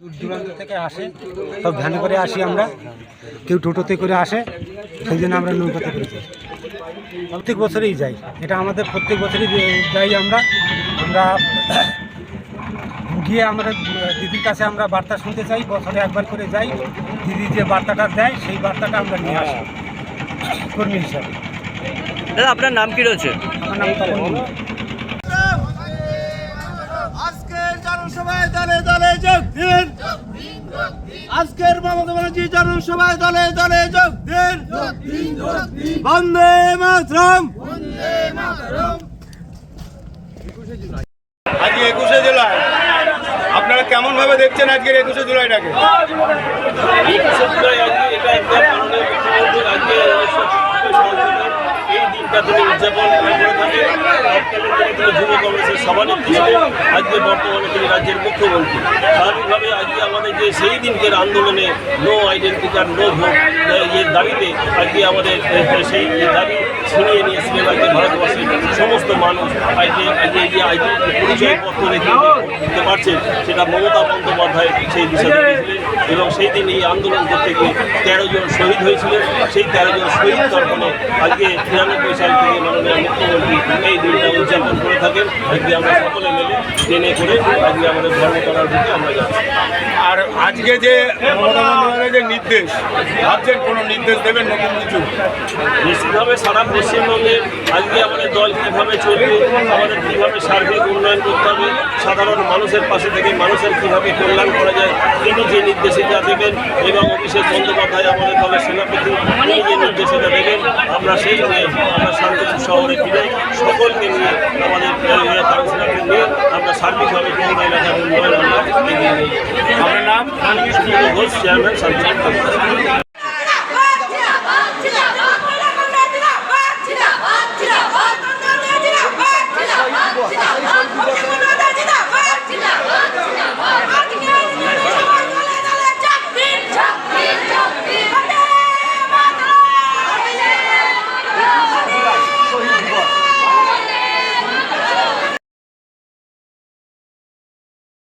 দূর দূরান্ত থেকে আসে সব ভ্যানে করে আসি আমরা। কেউ টোটোতে করে আসে সেই জন্য আমরা নৌকাতে করে যাই। প্রত্যেক বছরেই যাই। এটা আমাদের প্রত্যেক বছরই যাই আমরা। আমরা গিয়ে আমরা দিদির কাছে আমরা বার্তা শুনতে চাই বছরে একবার করে যাই। দিদি যে বার্তাটা দেয় সেই বার্তাটা আমরা নিয়ে আসি। কর্মী হিসাবে। দাদা আপনার নাম কি রয়েছে? আমার নাম তপন মণ্ডল। আজকের আজকের মমতা ব্যানার্জি জনসভায় দলে দলে যোগ দিন। বন্দে মাতরম। আজকে একুশে জুলাই। আপনারা কেমন ভাবে দেখছেন আজকের একুশে জুলাইটাকে? উদযাপন থাকেন তৎকালীন যুব কংগ্রেসের আজকে বর্তমানে তিনি রাজ্যের মুখ্যমন্ত্রী। স্বাভাবিকভাবে আজকে আমাদের সেই দিনকের আন্দোলনে no identity card no vote এর দাবিতে আজকে আমাদের সেই দাবি ছিনিয়ে নিয়েছিলেন আজকে ভারতবর্ষের সমস্ত মানুষ আজকে আজকে এই যে আইডেন্টি পরিচয়পত্র রেখে দিতে পারছেন সেটা মমতা বন্দ্যোপাধ্যায় সেই দেখিয়েছিলেন এবং সেই দিন এই আন্দোলন করতে গিয়ে তেরো জন শহীদ হয়েছিলেন। সেই তেরো জন শহীদ তর্পণে আজকে তিরানব্বই সাল থেকে মাননীয় মুখ্যমন্ত্রী এই দিনটা উদযাপন করে থাকেন। আজকে আমরা সকলে মিলে ট্রেনে করে আজকে আমাদের ধর্মতলার দিকে আমরা যাচ্ছি। আর আজকে যে যে নির্দেশ? ভাবছেন কোনো নির্দেশ দেবেন নতুন কিছু? নিশ্চিতভাবে সারা পশ্চিমবঙ্গে আজকে আমাদের দল কীভাবে চলবে, আমাদের কীভাবে সার্বিক উন্নয়ন করতে হবে, সাধারণ মানুষের পাশে থেকে মানুষের কীভাবে কল্যাণ করা যায় তিনি যে নির্দেশিকা দেবেন এবং অভিষেক বন্দ্যোপাধ্যায় আমাদের দলের সেনাপতি তিনি যে নির্দেশিকা দেবেন, আমরা সেই আমরা শান্তিপুর শহরে ফিরে সকলকে নিয়ে আমাদের আমরা সার্বিকভাবে পৌর এলাকার উন্নয়ন আমরা এগিয়ে নিয়ে যাই। আপনার নাম ঘোষ চেয়ারম্যান শান্তিপুর